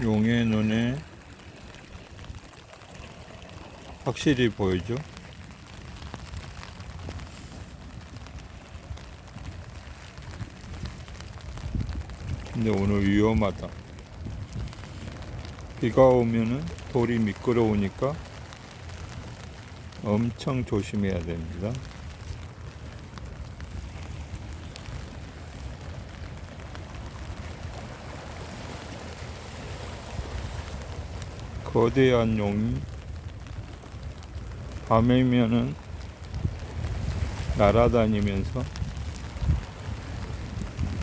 용의 눈에 확실히 보이죠? 근데 오늘 위험하다. 비가 오면은 돌이 미끄러우니까 엄청 조심해야 됩니다. 거대한 용이 밤이면은 날아다니면서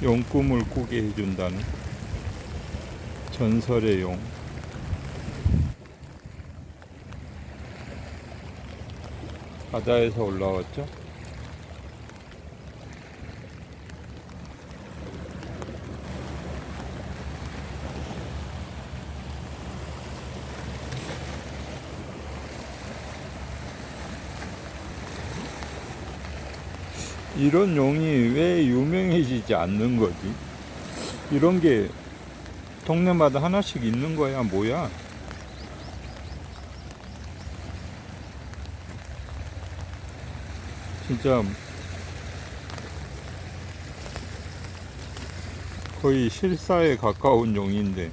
용 꿈을 꾸게 해준다는 전설의 용. 바다에서 올라왔죠? 이런 용이 왜 유명해지지 않는 거지? 이런 게 동네마다 하나씩 있는 거야, 뭐야? 진짜 거의 실사에 가까운 용인데